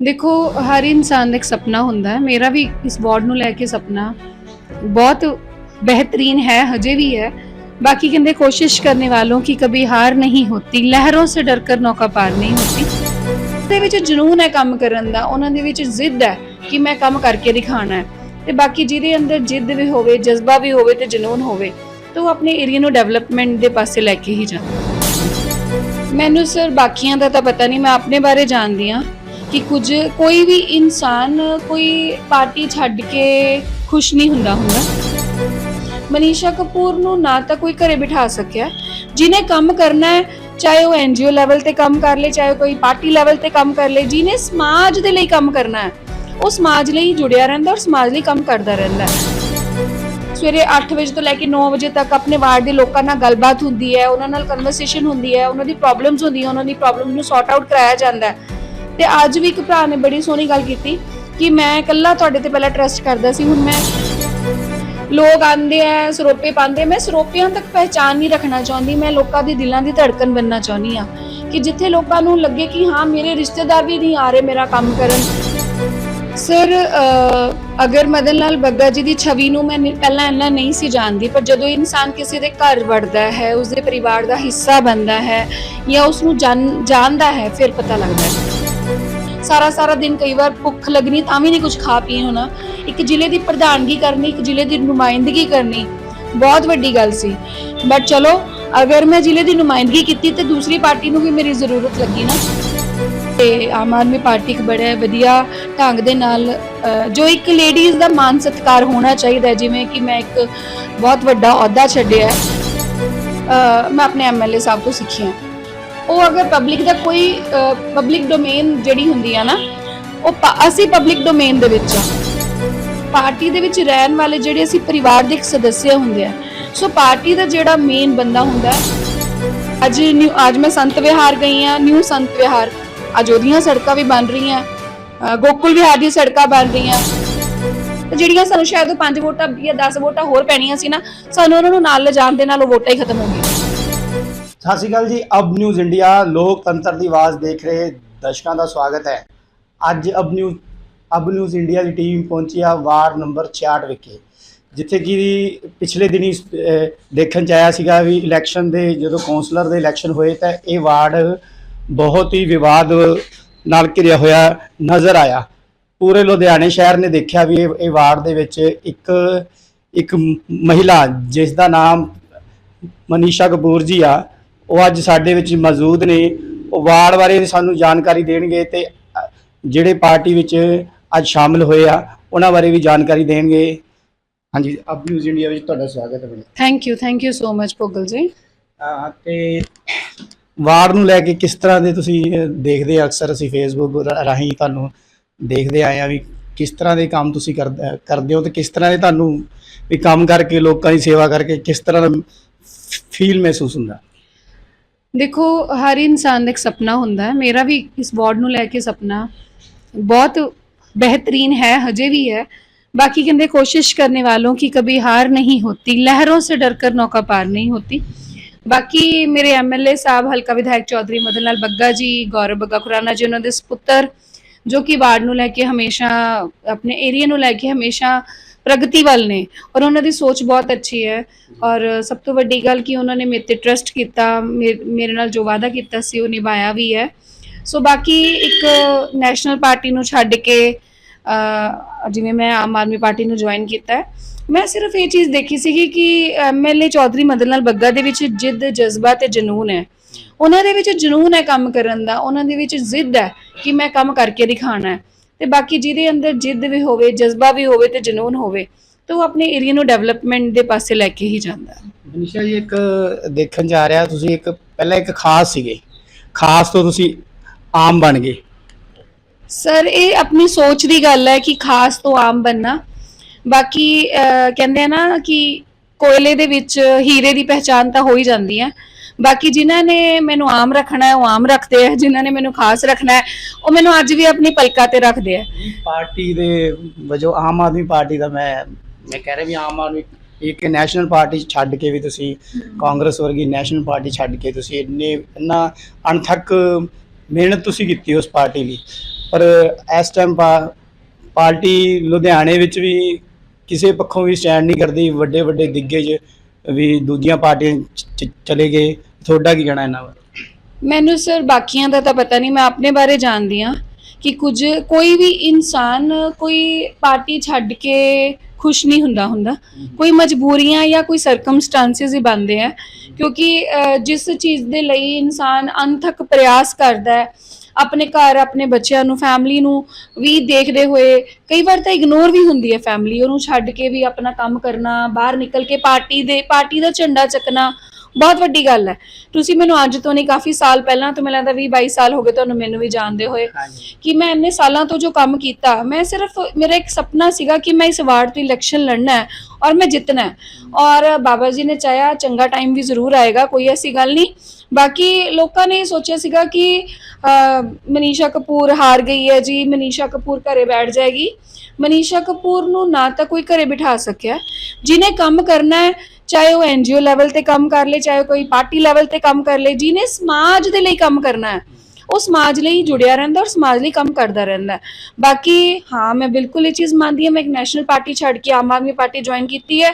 ਦੇਖੋ ਹਰ ਇਨਸਾਨ ਦਾ ਇੱਕ ਸੁਪਨਾ ਹੁੰਦਾ ਹੈ ਮੇਰਾ ਵੀ ਇਸ ਵਾਰਡ ਨੂੰ ਲੈ ਕੇ ਸੁਪਨਾ ਬਹੁਤ बेहतरीन है हजे भी है बाकी कहते कोशिश करने वालों की कभी हार नहीं होती लहरों से डरकर नौका पार नहीं होती ਦੇ ਵਿੱਚ ਜਨੂਨ ਹੈ ਕੰਮ ਕਰਨ ਦਾ ਉਹਨਾਂ ਦੇ ਵਿੱਚ ਜ਼ਿੱਦ ਹੈ ਕਿ ਮੈਂ ਕੰਮ ਕਰਕੇ ਦਿਖਾਣਾ ਹੈ ਤੇ ਬਾਕੀ ਜਿਹਦੇ ਅੰਦਰ ਜਿੱਦ ਵੀ ਹੋਵੇ ਜਜ਼ਬਾ ਵੀ ਹੋਵੇ ਤੇ ਜਨੂਨ ਹੋਵੇ ਤਾਂ ਉਹ ਆਪਣੇ ਏਰੀਆ ਨੂੰ ਡਿਵੈਲਪਮੈਂਟ ਦੇ ਪਾਸੇ ਲੈ ਕੇ ਹੀ ਜਾਂਦਾ ਮੈਨੂੰ ਸਰ ਬਾਕੀਆਂ ਦਾ ਤਾਂ ਪਤਾ ਨਹੀਂ ਮੈਂ ਆਪਣੇ ਬਾਰੇ ਜਾਣਦੀ ਹਾਂ ਕਿ ਕੁਝ ਕੋਈ ਵੀ ਇਨਸਾਨ ਕੋਈ ਪਾਰਟੀ ਛੱਡ ਕੇ ਖੁਸ਼ ਨਹੀਂ ਹੁੰਦਾ ਹੁੰਦਾ ਮਨੀਸ਼ਾ ਕਪੂਰ ਨੂੰ ਨਾ ਤਾਂ ਕੋਈ ਘਰੇ ਬਿਠਾ ਸਕਿਆ। ਜਿਹਨੇ ਕੰਮ ਕਰਨਾ ਹੈ, ਚਾਹੇ ਉਹ ਐਨਜੀਓ ਲੈਵਲ ਤੇ ਕੰਮ ਕਰ ਲੇ, ਚਾਹੇ ਕੋਈ ਪਾਰਟੀ ਲੈਵਲ ਤੇ ਕੰਮ ਕਰ ਲੇ, ਜਿਹਨੇ ਸਮਾਜ ਦੇ ਲਈ ਕੰਮ ਕਰਨਾ ਹੈ, ਉਹ ਸਮਾਜ ਲਈ ਜੁੜਿਆ ਰਹਿੰਦਾ ਔਰ ਸਮਾਜ ਲਈ ਕੰਮ ਕਰਦਾ ਰਹਿੰਦਾ ਹੈ। ਸਵੇਰੇ 8 ਵਜੇ ਤੋਂ ਲੈ ਕੇ 9 ਵਜੇ ਤੱਕ ਆਪਣੇ ਵਾਰਡ ਦੇ ਲੋਕਾਂ ਨਾਲ ਗੱਲਬਾਤ ਹੁੰਦੀ ਹੈ, ਉਹਨਾਂ ਨਾਲ ਕਨਵਰਸੇਸ਼ਨ ਹੁੰਦੀ ਹੈ, ਉਹਨਾਂ ਦੀ ਪ੍ਰੋਬਲਮਸ ਹੁੰਦੀਆਂ, ਉਹਨਾਂ ਦੀ ਪ੍ਰੋਬਲਮ ਨੂੰ ਸੌਰਟ ਆਊਟ ਕਰਾਇਆ ਜਾਂਦਾ ਹੈ। ਤੇ ਅੱਜ ਵੀ ਇੱਕ ਭਰਾ ਨੇ ਬੜੀ ਸੋਹਣੀ ਗੱਲ ਕੀਤੀ ਕਿ ਮੈਂ ਇਕੱਲਾ ਤੁਹਾਡੇ ਤੇ ਪਹਿਲਾਂ ਟਰਸਟ ਕਰਦਾ ਸੀ ਹੁਣ ਮੈਂ ਲੋਕ ਆਂਦੇ ਆ ਸਰੋਪੇ ਪਾਉਂਦੇ ਮੈਂ ਸਰੋਪਿਆਂ ਤੱਕ ਪਹਿਚਾਨ ਨਹੀਂ ਰੱਖਣਾ ਚਾਹੁੰਦੀ ਮੈਂ ਲੋਕਾਂ ਦੇ ਦਿਲਾਂ ਦੀ ਧੜਕਨ ਬਣਨਾ ਚਾਹੁੰਦੀ ਆ ਕਿ ਜਿੱਥੇ ਲੋਕਾਂ ਨੂੰ ਲੱਗੇ ਕਿ ਹਾਂ ਮੇਰੇ ਰਿਸ਼ਤੇਦਾਰ ਵੀ ਨਹੀਂ ਆ ਰਹੇ ਮੇਰਾ ਕੰਮ ਕਰਨ। ਸਰ ਅਹ, ਅਗਰ ਮਦਨ ਲਾਲ ਬੱਗਾ ਜੀ ਦੀ ਛਵੀ ਨੂੰ ਮੈਂ ਨਹੀਂ- ਪਹਿਲਾਂ ਇੰਨਾ ਨਹੀਂ ਸੀ ਜਾਣਦੀ ਪਰ ਜਦੋਂ ਇਨਸਾਨ ਕਿਸੇ ਦੇ ਘਰ ਵੜਦਾ ਹੈ ਉਸਦੇ ਪਰਿਵਾਰ ਦਾ ਹਿੱਸਾ ਬਣਦਾ ਹੈ ਜਾਂ ਉਸ ਨੂੰ ਜਾਣ- ਜਾਣਦਾ ਹੈ ਫਿਰ ਪਤਾ ਲੱਗਦਾ ਹੈ। ਸਾਰਾ ਸਾਰਾ ਦਿਨ ਕਈ ਵਾਰ ਭੁੱਖ ਲੱਗਣੀ ਤਾਂ ਵੀ ਨਹੀਂ ਕੁਝ ਖਾ ਪੀ ਹੋਣਾ। ਇੱਕ ਜ਼ਿਲ੍ਹੇ ਦੀ ਪ੍ਰਧਾਨਗੀ ਕਰਨੀ ਇੱਕ ਜ਼ਿਲ੍ਹੇ ਦੀ ਨੁਮਾਇੰਦਗੀ ਕਰਨੀ ਬਹੁਤ ਵੱਡੀ ਗੱਲ ਸੀ। ਬਟ ਚਲੋ ਅਗਰ ਮੈਂ ਜ਼ਿਲ੍ਹੇ ਦੀ ਨੁਮਾਇੰਦਗੀ ਕੀਤੀ ਤੇ ਦੂਸਰੀ ਪਾਰਟੀ ਨੂੰ ਵੀ ਮੇਰੀ ਜ਼ਰੂਰਤ ਲੱਗੀ ਨਾ। ਤੇ ਆਮ ਆਦਮੀ ਪਾਰਟੀ ਇੱਕ ਬੜਾ ਵਧੀਆ ਢੰਗ ਦੇ ਨਾਲ ਜੋ ਇੱਕ ਲੇਡੀਜ਼ ਦਾ ਮਾਨ ਸਤਿਕਾਰ ਹੋਣਾ ਚਾਹੀਦਾ ਜਿਵੇਂ ਕਿ ਮੈਂ ਇੱਕ ਬਹੁਤ ਵੱਡਾ ਅਹੁਦਾ ਛੱਡਿਆ ਹੈ। ਅਹ, ਮੈਂ ਆਪਣੇ ਐਮਐਲਏ ਸਾਹਿਬ ਤੋਂ ਸਿੱਖੀ ਹਾਂ। ਉਹ ਅਗਰ ਪਬਲਿਕ ਦਾ ਕੋਈ ਪਬਲਿਕ ਡੋਮੇਨ ਜਿਹੜੀ ਹੁੰਦੀ ਆ ਨਾ, ਉਹ ਪ- ਅਸੀਂ ਪਬਲਿਕ ਡੋਮੇਨ ਦੇ ਵਿੱਚ ਆ। ਪਾਰਟੀ ਦੇ ਵਿੱਚ ਰਹਿਣ ਵਾਲੇ ਜਿਹੜੇ ਅਸੀਂ ਪਰਿਵਾਰ ਦੇ ਇੱਕ ਸਦੱਸਿਆ ਹੁੰਦੇ ਆ, ਸੋ ਪਾਰਟੀ ਦਾ ਜਿਹੜਾ ਮੇਨ ਬੰਦਾ ਹੁੰਦਾ, ਅੱਜ ਨਿਊ, ਅੱਜ ਮੈਂ ਸੰਤ ਵਿਹਾਰ ਗਈ ਆ, ਨਿਊ ਸੰਤ ਵਿਹਾਰ। ਅੱਜ ਉਹਦੀਆਂ ਸੜਕਾਂ ਵੀ ਬਣ ਰਹੀਆਂ ਗੋਕੁਲ ਵਿਹਾਰ ਦੀ ਸੜਕਾਂ ਬਣ ਰਹੀਆਂ। ਤੇ ਜਿਹੜੀਆਂ ਸਾਨੂੰ ਸ਼ਾਇਦ ਉਹ 5 ਵੋਟਾਂ ਜਾਂ 10 ਵੋਟਾਂ ਹੋਰ ਪੈਣੀਆਂ ਸੀ ਨਾ, ਸਾਨੂੰ ਉਹਨਾਂ ਨੂੰ ਨਾਲ ਲਿਜਾਣ ਦੇ ਨਾਲ ਉਹ ਵੋਟਾਂ ਹੀ ਖਤਮ ਹੋ ਗਈਆਂ। ਸਤਿ ਸ਼੍ਰੀ ਅਕਾਲ ਜੀ। ਅਬ ਨਿਊਜ਼ ਇੰਡੀਆ ਲੋਕਤੰਤਰ ਦੀ ਆਵਾਜ਼ ਦੇਖ ਰਹੇ ਦਰਸ਼ਕਾਂ ਦਾ ਸਵਾਗਤ ਹੈ। ਅੱਜ ਅਬ ਨਿਊਜ਼ ਅਬ ਨਿਊਜ਼ ਇੰਡੀਆ ਦੀ ਟੀਮ ਪਹੁੰਚੀ ਆ ਵਾਰਡ ਨੰਬਰ 66 ਵਿਖੇ, ਜਿੱਥੇ ਕਿ ਪਿਛਲੇ ਦਿਨੀ ਦੇਖਣ ਚ ਆਇਆ ਸੀਗਾ ਵੀ ਇਲੈਕਸ਼ਨ ਦੇ ਜਦੋਂ ਕਾਉਂਸਲਰ ਦੇ ਇਲੈਕਸ਼ਨ ਹੋਏ ਤਾਂ ਇਹ ਵਾਰਡ ਬਹੁਤ ਹੀ ਵਿਵਾਦ ਨਾਲ ਘਿਰਿਆ ਹੋਇਆ ਨਜ਼ਰ ਆਇਆ। ਪੂਰੇ ਲੁਧਿਆਣੇ ਸ਼ਹਿਰ ਨੇ ਦੇਖਿਆ ਵੀ ਇਹ ਇਹ ਵਾਰਡ ਦੇ ਵਿੱਚ ਇੱਕ ਇੱਕ ਮਹਿਲਾ ਜਿਸ ਦਾ ਨਾਮ ਮਨੀਸ਼ਾ ਕਪੂਰ ਜੀ ਆ ਉਹ ਅੱਜ ਸਾਡੇ ਵਿੱਚ ਮੌਜੂਦ ਨੇ। ਉਹ ਵਾਰਡ ਬਾਰੇ ਸਾਨੂੰ ਜਾਣਕਾਰੀ ਦੇਣਗੇ ਤੇ ਜਿਹੜੇ ਪਾਰਟੀ ਵਿੱਚ ਅੱਜ ਸ਼ਾਮਿਲ ਹੋਏ ਆ ਉਹਨਾਂ ਬਾਰੇ ਵੀ ਜਾਣਕਾਰੀ ਦੇਣਗੇ। ਹਾਂਜੀ ਅਬ ਨਿਊਜ਼ ਇੰਡੀਆ ਵਿੱਚ ਤੁਹਾਡਾ ਸਵਾਗਤ ਹੈ thank you thank you so much ਪੋਗਲ ਜੀ ਤੇ ਵਾਰਡ ਨੂੰ ਲੈ ਕੇ ਕਿਸ ਤਰ੍ਹਾਂ ਦੇ ਤੁਸੀਂ ਦੇਖਦੇ ਆ? ਅਕਸਰ ਅਸੀਂ ਫੇਸਬੁੱਕ ਰਾਹੀਂ ਤੁਹਾਨੂੰ ਦੇਖਦੇ ਆਏ ਆ ਵੀ ਕਿਸ ਤਰ੍ਹਾਂ ਦੇ ਕੰਮ ਤੁਸੀਂ ਕਰਦ- ਕਰਦੇ ਹੋ ਤੇ ਕਿਸ ਤਰ੍ਹਾਂ ਦੇ ਤੁਹਾਨੂੰ ਵੀ ਕੰਮ ਕਰਕੇ ਲੋਕਾਂ ਦੀ ਸੇਵਾ ਕਰਕੇ ਕਿਸ ਤਰ੍ਹਾਂ ਦਾ ਫੀਲ ਮਹਿਸੂਸ ਹੁੰਦਾ? ਦੇਖੋ, ਹਰ ਇਨਸਾਨ ਦਾ ਇੱਕ ਸੁਪਨਾ ਹੁੰਦਾ ਹੈ। ਮੇਰਾ ਵੀ ਇਸ ਵਾਰਡ ਨੂੰ ਲੈ ਕੇ ਸੁਪਨਾ ਬਹੁਤ ਬਿਹਤਰੀਨ ਹੈ, ਹਜੇ ਵੀ ਹੈ। ਬਾਕੀ ਕਹਿੰਦੇ ਕੋਸ਼ਿਸ਼ ਕਰਨੇ ਵਾਲੋਂ ਕੀ ਕभी ਹਾਰ ਨਹੀਂ ਹੋਤੀ। ਲਹਿਰੋਂ ਸੇ ਡਰ ਕਰ ਨੌਕਾ ਪਾਰ ਨਹੀਂ ਹੋਤੀ। ਬਾਕੀ ਮੇਰੇ ਐਮਐਲਏ ਸਾਹਿਬ, ਹਲਕਾ ਵਿਧਾਇਕ ਚੌਧਰੀ ਮਦਨ ਲਾਲ ਬੱਗਾ ਜੀ, ਗੌਰਵ ਬੱਗਾ ਖੁਰਾਨਾ ਜੀ, ਉਹਨਾਂ ਦੇ ਸਪੁੱਤਰ, ਜੋ ਕਿ ਵਾਰਡ ਨੂੰ ਲੈ ਕੇ ਹਮੇਸ਼ਾ, ਆਪਣੇ ਏਰੀਆ ਨੂੰ ਲੈ ਕੇ ਹਮੇਸ਼ਾ ਪ੍ਰਗਤੀ ਵੱਲ ਨੇ ਔਰ ਉਹਨਾਂ ਦੀ ਸੋਚ ਬਹੁਤ ਅੱਛੀ ਹੈ। ਔਰ ਸਭ ਤੋਂ ਵੱਡੀ ਗੱਲ ਕਿ ਉਹਨਾਂ ਨੇ ਮੇਰੇ ਤੇ ਟਰਸਟ ਕੀਤਾ, ਮੇ- ਮੇਰੇ ਨਾਲ ਜੋ ਵਾਅਦਾ ਕੀਤਾ ਸੀ ਉਹ ਨਿਭਾਇਆ ਵੀ ਹੈ। ਸੋ ਬਾਕੀ ਇੱਕ ਨੈਸ਼ਨਲ ਪਾਰਟੀ ਨੂੰ ਛੱਡ ਕੇ ਜਿਵੇਂ ਮੈਂ ਆਮ ਆਦਮੀ ਪਾਰਟੀ ਨੂੰ ਜੁਆਇਨ ਕੀਤਾ ਹੈ, ਮੈਂ ਸਿਰਫ ਇਹ ਚੀਜ਼ ਦੇਖੀ ਸੀਗੀ ਕਿ ਐਮਐਲਏ ਚੌਧਰੀ ਮਦਨ ਲਾਲ ਬੱਗਾ ਦੇ ਵਿੱਚ ਜਿੱਦ, ਜਜ਼ਬਾ ਤੇ ਜਨੂਨ ਹੈ। ਉਹਨਾਂ ਦੇ ਵਿੱਚ ਜਨੂਨ ਹੈ ਕੰਮ ਕਰਨ ਦਾ, ਉਹਨਾਂ ਦੇ ਵਿੱਚ ਜ਼ਿੱਦ ਹੈ ਕਿ ਮੈਂ ਕੰਮ ਕਰਕੇ ਦਿਖਾਣਾ ਹੈ। ਤੇ ਬਾਕੀ ਜਿਹਦੇ ਅੰਦਰ ਜਿੱਦ ਵੀ ਹੋਵੇ ਜਜ਼ਬਾ ਵੀ ਹੋਵੇ ਤੇ ਜਨੂਨ ਹੋਵੇ ਤਾਂ ਉਹ ਆਪਣੇ ਏਰੀਆ ਨੂੰ ਡਿਵੈਲਪਮੈਂਟ ਦੇ ਪਾਸੇ ਲੈ ਕੇ ਹੀ ਜਾਂਦਾ। ਮਨੀਸ਼ਾ ਜੀ ਇੱਕ ਦੇਖਣ ਜਾ ਰਿਹਾ ਤੁਸੀਂ ਇੱਕ ਪਹਿਲਾਂ ਇੱਕ ਖਾਸ ਸੀਗੇ। ਖਾਸ ਤੋਂ ਤੁਸੀਂ ਆਮ ਬਣ ਗਏ। ਸਰ ਇਹ ਆਪਣੀ ਸੋਚ ਦੀ ਗੱਲ ਹੈ ਕਿ ਖਾਸ ਤੋਂ ਆਮ ਬੰਨਾ ਬਾਕੀ ਕਹਿੰਦੇ ਆ ਨਾ ਕਿ ਕੋਇਲੇ ਦੇ ਵਿੱਚ ਹੀਰੇ ਦੀ ਪਹਿਚਾਨ ਤਾਂ ਹੋ ਹੀ ਜਾਂਦੀ ਹੈ। ਬਾਕੀ ਜਿਨ੍ਹਾਂ ਨੇ ਮੈਨੂੰ ਆਮ ਰੱਖਣਾ ਹੈ, ਉਹ ਆਮ ਰੱਖਦੇ ਆ, ਜਿਨ੍ਹਾਂ ਨੇ ਮੈਨੂੰ ਖਾਸ ਰੱਖਣਾ ਹੈ, ਉਹ ਮੈਨੂੰ ਅੱਜ ਵੀ ਆਪਣੀ ਪਲਕਾਂ ਤੇ ਰੱਖਦੇ ਆ। ਪਾਰਟੀ ਦੇ ਵਜੋਂ ਆਮ ਆਦਮੀ ਪਾਰਟੀ ਦਾ ਮੈਂ ਮੈਂ ਕਹਿ ਰਿਹਾ ਵੀ ਆਮ ਆਦਮੀ, ਇੱਕ ਨੈਸ਼ਨਲ ਪਾਰਟੀ ਛੱਡ ਕੇ ਵੀ ਤੁਸੀਂ, ਕਾਂਗਰਸ ਵਰਗੀ ਨੈਸ਼ਨਲ ਪਾਰਟੀ ਛੱਡ ਕੇ ਤੁਸੀਂ ਇੰਨੇ, ਇੰਨਾ ਅਣਥੱਕ ਮਿਹਨਤ ਤੁਸੀਂ ਕੀਤੀ ਉਸ ਪਾਰਟੀ ਲਈ। ਪਰ ਇਸ ਟਾਈਮ ਪਾਰਟੀ ਲੁਧਿਆਣੇ ਵਿੱਚ ਵੀ ਕਿਸੇ ਪੱਖੋਂ ਵੀ ਸਟੈਂਡ ਨਹੀਂ ਕਰਦੀ ਵੱਡੇ ਵੱਡੇ ਦਿੱਗਜ ਵੀ ਦੂਜੀਆਂ ਪਾਰਟੀਆਂ ਚਲੇ ਗਏ। ਤੁਹਾਡਾ ਕੀ ਕਹਿਣਾ ਇਹਨਾਂ ਬਾਰੇ? ਮੈਨੂੰ ਸਰ ਬਾਕੀਆਂ ਦਾ ਤਾਂ ਪਤਾ ਨਹੀਂ ਮੈਂ ਆਪਣੇ ਬਾਰੇ ਜਾਣਦੀ ਹਾਂ ਕਿ ਕੁਝ ਕੋਈ ਵੀ ਇਨਸਾਨ ਕੋਈ ਪਾਰਟੀ ਛੱਡ ਕੇ ਖੁਸ਼ ਨਹੀਂ ਹੁੰਦਾ ਹੁੰਦਾ। ਕੋਈ ਮਜਬੂਰੀਆਂ ਜਾਂ ਕੋਈ ਸਰਕਮਸਟੈਂਸਸ ਹੀ ਬਣਦੇ ਆ ਕਿਉਂਕਿ ਅਹ, ਜਿਸ ਚੀਜ਼ ਦੇ ਲਈ ਇਨਸਾਨ ਅਨਥਕ ਪ੍ਰਯਾਸ ਕਰਦਾ ਹੈ ਆਪਣੇ ਘਰ ਆਪਣੇ ਬੱਚਿਆਂ ਨੂੰ ਫੈਮਿਲੀ ਨੂੰ ਵੀ ਦੇਖਦੇ ਹੋਏ ਕਈ ਵਾਰ ਤਾਂ ਇਗਨੋਰ ਵੀ ਹੁੰਦੀ ਹੈ ਫੈਮਿਲੀ ਉਹਨੂੰ ਛੱਡ ਕੇ ਵੀ ਆਪਣਾ ਕੰਮ ਕਰਨਾ ਬਾਹਰ ਨਿਕਲ ਕੇ ਪਾਰਟੀ ਦੇ ਪਾਰਟੀ ਦਾ ਝੰਡਾ ਚੱਕਣਾ ਬਹੁਤ ਵੱਡੀ ਗੱਲ ਹੈ। ਤੁਸੀਂ ਮੈਨੂੰ ਅੱਜ ਤੋਂ ਨਹੀਂ ਕਾਫੀ ਸਾਲ ਪਹਿਲਾਂ ਤੋਂ ਮੈਨੂੰ ਲੱਗਦਾ 20 22 ਸਾਲ ਹੋ ਗਏ ਤੁਹਾਨੂੰ ਮੈਨੂੰ ਵੀ ਜਾਣਦੇ ਹੋਏ ਕਿ ਮੈਂ ਇੰਨੇ ਸਾਲਾਂ ਤੋਂ ਜੋ ਕੰਮ ਕੀਤਾ ਮੈਂ ਸਿਰਫ ਮੇਰਾ ਇੱਕ ਸੁਪਨਾ ਸੀਗਾ ਕਿ ਮੈਂ ਇਸ ਵਾਰਡ ਤੋਂ ਇਲੈਕਸ਼ਨ ਲੜਨਾ ਹੈ ਔਰ ਮੈਂ ਜਿੱਤਣਾ ਹੈ। ਔਰ ਬਾਬਾ ਜੀ ਨੇ ਚਾਹਿਆ ਚੰਗਾ ਟਾਈਮ ਵੀ ਜ਼ਰੂਰ ਆਏਗਾ ਕੋਈ ਐਸੀ ਗੱਲ ਨਹੀਂ। ਬਾਕੀ ਲੋਕਾਂ ਨੇ ਸੋਚਿਆ ਸੀਗਾ ਕਿ ਮਨੀਸ਼ਾ ਕਪੂਰ ਹਾਰ ਗਈ ਹੈ ਜੀ ਮਨੀਸ਼ਾ ਕਪੂਰ ਘਰੇ ਬੈਠ ਜਾਏਗੀ। ਮਨੀਸ਼ਾ ਕਪੂਰ ਨੂੰ ਨਾ ਤਾਂ ਕੋਈ ਘਰੇ ਬਿਠਾ ਸਕਿਆ। ਜਿਹਨੇ ਕੰਮ ਕਰਨਾ ਹੈ ਚਾਹੇ ਉਹ ਐਨਜੀਓ ਲੈਵਲ ਤੇ ਕੰਮ ਕਰ ਲੇ, ਚਾਹੇ ਕੋਈ ਪਾਰਟੀ ਲੈਵਲ ਤੇ ਕੰਮ ਕਰ ਲੇ, ਜਿਹਨੇ ਸਮਾਜ ਦੇ ਲਈ ਕੰਮ ਕਰਨਾ ਹੈ, ਉਹ ਸਮਾਜ ਲਈ ਜੁੜਿਆ ਰਹਿੰਦਾ ਔਰ ਸਮਾਜ ਲਈ ਕੰਮ ਕਰਦਾ ਰਹਿੰਦਾ ਬਾਕੀ ਹਾਂ, ਮੈਂ ਬਿਲਕੁਲ ਇਹ ਚੀਜ਼ ਮੰਨਦੀ ਹਾਂ, ਮੈਂ ਇੱਕ ਨੈਸ਼ਨਲ ਪਾਰਟੀ ਛੱਡ ਕੇ ਆਮ ਆਦਮੀ ਪਾਰਟੀ ਜੁਆਇਨ ਕੀਤੀ ਹੈ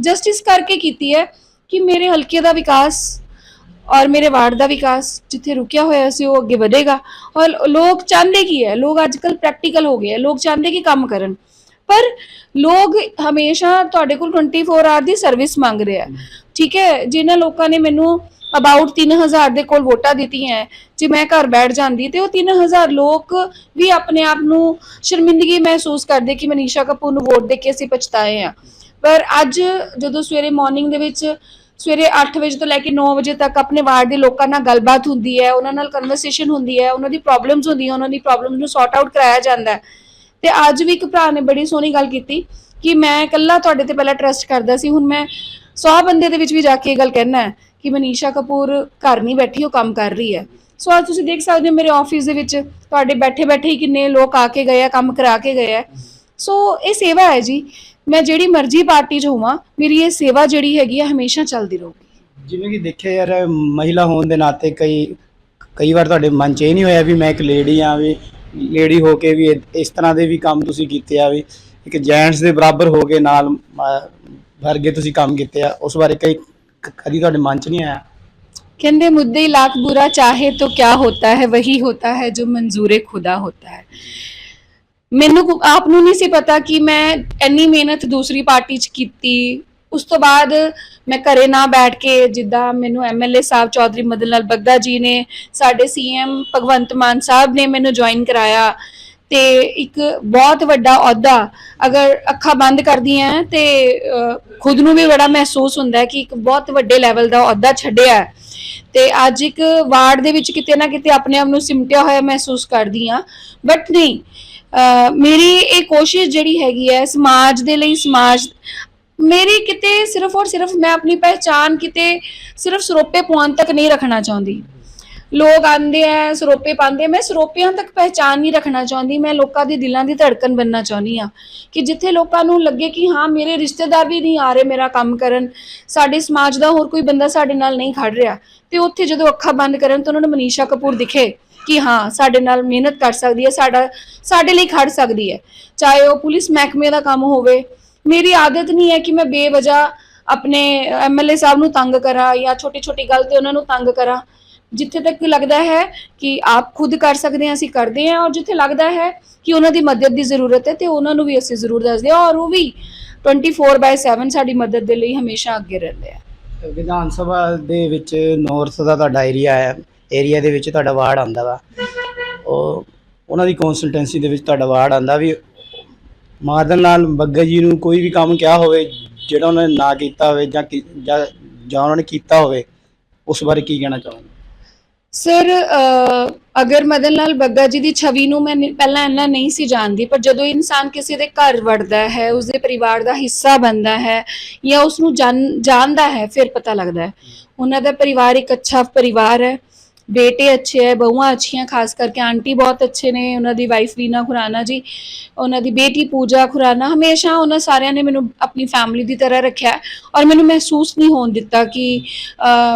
ਜਸਟਿਸ ਕਰਕੇ ਕੀਤੀ ਹੈ ਕਿ ਮੇਰੇ ਹਲਕੇ ਦਾ ਵਿਕਾਸ ਔਰ ਮੇਰੇ ਵਾਰਡ ਦਾ ਵਿਕਾਸ ਜਿੱਥੇ ਰੁਕਿਆ ਹੋਇਆ ਸੀ, ਉਹ ਅੱਗੇ ਵਧੇਗਾ। ਔਰ ਲੋਕ ਚਾਹੁੰਦੇ ਕੀ ਹੈ, ਲੋਕ ਅੱਜਕੱਲ ਪ੍ਰੈਕਟੀਕਲ ਹੋ ਗਏ ਹੈ, ਲੋਕ ਚਾਹੁੰਦੇ ਕਿ ਕੰਮ ਕਰਨ। ਪਰ ਲੋਕ ਹਮੇਸ਼ਾ ਤੁਹਾਡੇ ਕੋਲ 24 ਆਵਰ ਦੀ ਸਰਵਿਸ ਮੰਗ ਰਹੇ ਆ। ਠੀਕ ਹੈ ਜਿਨ੍ਹਾਂ ਲੋਕਾਂ ਨੇ ਮੈਨੂੰ ਅਬਾਊਟ 3000 ਦੇ ਕੋਲ ਵੋਟਾਂ ਦਿੱਤੀਆਂ ਹੈ, ਜੇ ਮੈਂ ਘਰ ਬੈਠ ਜਾਂਦੀ ਤੇ ਉਹ 3000 ਲੋਕ ਵੀ ਆਪਣੇ ਆਪ ਨੂੰ ਸ਼ਰਮਿੰਦਗੀ ਮਹਿਸੂਸ ਕਰਦੇ ਕਿ ਮਨੀਸ਼ਾ ਕਪੂਰ ਨੂੰ ਵੋਟ ਦੇ ਕੇ ਅਸੀਂ ਪਛਤਾਏ ਆ ਪਰ ਅੱਜ ਜਦੋਂ ਸਵੇਰੇ ਮਾਰਨਿੰਗ ਦੇ ਵਿੱਚ ਸਵੇਰੇ 8 ਵਜੇ ਤੋਂ ਲੈ ਕੇ 9 ਵਜੇ ਤੱਕ ਆਪਣੇ ਵਾਰਡ ਦੇ ਲੋਕਾਂ ਨਾਲ ਗੱਲਬਾਤ ਹੁੰਦੀ ਹੈ ਉਹਨਾਂ ਨਾਲ ਕਨਵਰਸੇਸ਼ਨ ਹੁੰਦੀ ਹੈ ਉਹਨਾਂ ਦੀ ਪ੍ਰੋਬਲਮਸ ਹੁੰਦੀਆਂ ਉਹਨਾਂ ਦੀ ਪ੍ਰੋਬਲਮਸ ਨੂੰ ਸੌਰਟ ਆਊਟ ਕਰਾਇਆ ਜਾਂਦਾ ਹੈ। ਤੇ ਅੱਜ ਵੀ ਇੱਕ ਭਰਾ ਨੇ ਬੜੀ ਸੋਹਣੀ ਗੱਲ ਕੀਤੀ ਕਿ ਮੈਂ ਇਕੱਲਾ ਤੁਹਾਡੇ ਤੇ ਪਹਿਲਾਂ ਟਰਸਟ ਕਰਦਾ ਸੀ, ਹੁਣ ਮੈਂ 100 ਬੰਦੇ ਦੇ ਵਿੱਚ ਵੀ ਜਾ ਕੇ ਇਹ ਗੱਲ ਕਹਿਣਾ ਹੈ ਕਿ ਮਨੀਸ਼ਾ ਕਪੂਰ ਘਰ ਨਹੀਂ ਬੈਠੀ, ਉਹ ਕੰਮ ਕਰ ਰਹੀ ਹੈ। ਸੋ ਅੱਜ ਤੁਸੀਂ ਦੇਖ ਸਕਦੇ ਹੋ ਮੇਰੇ ਆਫਿਸ ਦੇ ਵਿੱਚ ਤੁਹਾਡੇ ਬੈਠੇ ਬੈਠੇ ਹੀ ਕਿੰਨੇ ਲੋਕ ਆ ਕੇ ਗਏ ਆ, ਕੰਮ ਕਰਾ ਕੇ ਗਏ ਆ। ਸੋ ਇਹ ਸੇਵਾ ਹੈ ਜੀ, ਮੈਂ ਜਿਹੜੀ ਮਰਜ਼ੀ ਪਾਰਟੀ 'ਚ ਹੋਵਾਂ, ਮੇਰੀ ਇਹ ਸੇਵਾ ਜਿਹੜੀ ਹੈਗੀ ਆ ਹਮੇਸ਼ਾ ਚੱਲਦੀ ਰਹੂਗੀ। ਜਿਵੇਂ ਕਿ ਦੇਖਿਆ ਯਾਰ, ਮਹਿਲਾ ਹੋਣ ਦੇ ਨਾਤੇ ਕਈ ਕਈ ਵਾਰ ਤੁਹਾਡੇ ਮਨ 'ਚ ਇਹ ਨਹੀਂ ਹੋਇਆ ਵੀ ਮੈਂ ਇੱਕ ਲੇਡੀ ਆ ਵੀ ਲੇਡੀ ਹੋ ਕੇ ਵੀ ਇਹ- ਇਸ ਤਰ੍ਹਾਂ ਦੇ ਵੀ ਕੰਮ ਤੁਸੀਂ ਕੀਤੇ ਆ ਵੀ ਇੱਕ ਜੈਂਟਸ ਦੇ ਬਰਾਬਰ ਹੋ ਕੇ ਨਾਲ ਅਹ, ਵਰਗੇ ਤੁਸੀਂ ਕੰਮ ਕੀਤੇ ਆ ਉਸ ਬਾਰੇ ਕਈ ਕ- ਕਦੀ ਤੁਹਾਡੇ ਮਨ 'ਚ ਨਹੀਂ ਆਇਆ कहते मुद्दे लाख बुरा चाहे तो क्या होता है वही होता है जो मंजूर खुदा होता है ਮੈਨੂੰ ਕੁ- ਆਪ ਨੂੰ ਨਹੀਂ ਸੀ ਪਤਾ ਕਿ ਮੈਂ ਇੰਨੀ ਮਿਹਨਤ ਦੂਸਰੀ ਪਾਰਟੀ 'ਚ ਕੀਤੀ ਉਸ ਤੋਂ ਬਾਅਦ ਮੈਂ ਘਰੇ ਨਾ ਬੈਠ ਕੇ ਜਿੱਦਾਂ ਮੈਨੂੰ ਐਮਐਲਏ ਸਾਹਿਬ ਚੌਧਰੀ ਮਦਨ ਲਾਲ ਬੱਗਾ ਜੀ ਨੇ, ਸਾਡੇ ਸੀਐਮ ਭਗਵੰਤ ਮਾਨ ਸਾਹਿਬ ਨੇ ਮੈਨੂੰ ਜੁਆਇਨ ਕਰਾਇਆ ਤੇ ਇੱਕ ਬਹੁਤ ਵੱਡਾ ਅਹੁਦਾ ਅਗਰ ਅੱਖਾਂ ਬੰਦ ਕਰਦੀਆਂ ਤੇ ਖੁਦ ਨੂੰ ਵੀ ਬੜਾ ਮਹਿਸੂਸ ਹੁੰਦਾ ਹੈ ਕਿ ਇੱਕ ਬਹੁਤ ਵੱਡੇ ਲੈਵਲ ਦਾ ਅਹੁਦਾ ਛੱਡਿਆ ਹੈ। ਤੇ ਅੱਜ ਇੱਕ ਵਾਰਡ ਦੇ ਵਿੱਚ ਕਿਤੇ ਨਾ ਕਿਤੇ ਆਪਣੇ ਆਪ ਨੂੰ ਸਿਮਟਿਆ ਹੋਇਆ ਮਹਿਸੂਸ ਕਰਦੀ ਆ ਬਟ ਨਹੀਂ ਮੇਰੀ ਇਹ ਕੋਸ਼ਿਸ਼ ਜਿਹੜੀ ਹੈਗੀ ਹੈ ਸਮਾਜ ਦੇ ਲਈ, ਸਮਾਜ ਮੇਰੀ ਕਿਤੇ ਸਿਰਫ ਔਰ ਸਿਰਫ ਮੈਂ ਆਪਣੀ ਪਹਿਚਾਨ ਕਿਤੇ ਸਿਰਫ ਸਰੋਪੇ ਪੁਆਨ ਤੱਕ ਨਹੀਂ ਰੱਖਣਾ ਚਾਹੁੰਦੀ। ਲੋਕ ਆਂਦੇ ਆ, ਸਰੋਪੇ ਪਾਉਂਦੇ ਮੈਂ ਸਰੋਪਿਆਂ ਤੱਕ ਪਹਿਚਾਨ ਨਹੀਂ ਰੱਖਣਾ ਚਾਹੁੰਦੀ। ਮੈਂ ਲੋਕਾਂ ਦੇ ਦਿਲਾਂ ਦੀ ਧੜਕਣ ਬੰਨਣਾ ਚਾਹੁੰਦੀ ਆ ਕਿ ਜਿੱਥੇ ਲੋਕਾਂ ਨੂੰ ਲੱਗੇ ਕਿ ਹਾਂ, ਮੇਰੇ ਰਿਸ਼ਤੇਦਾਰ ਵੀ ਨਹੀਂ ਆ ਰਹੇ ਮੇਰਾ ਕੰਮ ਕਰਨ, ਸਾਡੇ ਸਮਾਜ ਦਾ ਹੋਰ ਕੋਈ ਬੰਦਾ ਸਾਡੇ ਨਾਲ ਨਹੀਂ ਖੜ ਰਿਹਾ। ਤੇ ਉੱਥੇ ਜਦੋਂ ਅੱਖਾਂ ਬੰਦ ਕਰਨ ਤਾਂ ਉਹਨਾਂ ਨੂੰ ਮਨੀਸ਼ਾ ਕਪੂਰ ਦਿਖੇ ਕਿ ਹਾਂ, ਸਾਡੇ ਨਾਲ ਮਿਹਨਤ ਕਰ ਸਕਦੀ ਹੈ, ਸਾਡਾ, ਸਾਡੇ ਲਈ ਖੜ ਸਕਦੀ ਹੈ। ਚਾਹੇ ਉਹ ਪੁਲਿਸ ਮਹਿਕਮੇ ਦਾ ਕੰਮ ਹੋਵੇ ਮੇਰੀ ਆਦਤ ਨਹੀਂ ਹੈ ਕਿ ਮੈਂ ਬੇਵਜ੍ਹਾ ਆਪਣੇ ਐਮਐਲਏ ਸਾਹਿਬ ਨੂੰ ਤੰਗ ਕਰਾਂ ਜਾਂ ਛੋਟੀ ਛੋਟੀ ਗੱਲ ਤੇ ਉਹਨਾਂ ਨੂੰ ਤੰਗ ਕਰਾਂ। ਜਿੱਥੇ ਤੱਕ ਲੱਗਦਾ ਹੈ ਕਿ ਆਪ ਖੁਦ ਕਰ ਸਕਦੇ ਹਾਂ, ਅਸੀਂ ਕਰਦੇ ਹਾਂ ਔਰ ਜਿੱਥੇ ਲੱਗਦਾ ਹੈ ਕਿ ਉਹਨਾਂ ਦੀ ਮਦਦ ਦੀ ਜ਼ਰੂਰਤ ਹੈ ਤੇ ਉਹਨਾਂ ਨੂੰ ਵੀ ਅਸੀਂ ਜ਼ਰੂਰ ਦੱਸਦੇ ਹਾਂ ਔਰ ਉਹ ਵੀ 24/7 ਸਾਡੀ ਮਦਦ ਦੇ ਲਈ ਹਮੇਸ਼ਾ ਅੱਗੇ ਰਹਿੰਦੇ ਆ। ਵਿਧਾਨ ਸਭਾ ਦੇ ਵਿੱਚ ਨਾਰਥ ਦਾ ਤੁਹਾਡਾ ਏਰੀਆ ਹੈ ਏਰੀਆ ਦੇ ਵਿੱਚ ਤੁਹਾਡਾ ਵਾਰਡ ਆਂਦਾ ਵਾ। ਉਹ, ਉਹਨਾਂ ਦੀ ਕਨਸਲਟੈਂਸੀ ਦੇ ਵਿੱਚ ਤੁਹਾਡਾ ਵਾਰਡ ਆਂਦਾ ਵੀ ਮਾਦਨ ਲਾਲ ਬੱਗਾ ਜੀ ਨੂੰ ਕੋਈ ਵੀ ਕੰਮ ਕਿਹਾ ਹੋਵੇ ਜਿਹੜਾ ਉਹਨਾਂ ਨੇ ਨਾ ਕੀਤਾ ਹੋਵੇ ਜਾਂ ਕੀ- ਜਾਂ ਜਾਂ ਉਹਨਾਂ ਨੇ ਕੀਤਾ ਹੋਵੇ ਉਸ ਬਾਰੇ ਕੀ ਕਹਿਣਾ ਚਾਹੋਗੇ? ਸਰ ਅਹ, ਅਗਰ ਮਦਨ ਲਾਲ ਬੱਗਾ ਜੀ ਦੀ ਛਵੀ ਨੂੰ ਮੈਂ ਨੀ- ਪਹਿਲਾਂ ਇੰਨਾ ਨਹੀਂ ਸੀ ਜਾਣਦੀ ਪਰ ਜਦੋਂ ਇਨਸਾਨ ਕਿਸੇ ਦੇ ਘਰ ਵੜਦਾ ਹੈ ਉਸਦੇ ਪਰਿਵਾਰ ਦਾ ਹਿੱਸਾ ਬਣਦਾ ਹੈ ਜਾਂ ਉਸ ਨੂੰ ਜਾਣ- ਜਾਣਦਾ ਹੈ ਫਿਰ ਪਤਾ ਲੱਗਦਾ ਹੈ। ਉਹਨਾਂ ਦਾ ਪਰਿਵਾਰ ਇੱਕ ਅੱਛਾ ਪਰਿਵਾਰ ਹੈ। ਬੇਟੇ ਅੱਛੇ ਹੈ, ਬਹੂਆਂ ਅੱਛੀਆਂ, ਖਾਸ ਕਰਕੇ ਆਂਟੀ ਬਹੁਤ ਅੱਛੇ ਨੇ, ਉਹਨਾਂ ਦੀ ਵਾਈਫ ਵੀਨਾ ਖੁਰਾਨਾ ਜੀ, ਉਹਨਾਂ ਦੀ ਬੇਟੀ ਪੂਜਾ ਖੁਰਾਨਾ, ਹਮੇਸ਼ਾ ਉਹਨਾਂ ਸਾਰਿਆਂ ਨੇ ਮੈਨੂੰ ਆਪਣੀ ਫੈਮਿਲੀ ਦੀ ਤਰ੍ਹਾਂ ਰੱਖਿਆ ਔਰ ਮੈਨੂੰ ਮਹਿਸੂਸ ਨਹੀਂ ਹੋਣ ਦਿੱਤਾ ਕਿ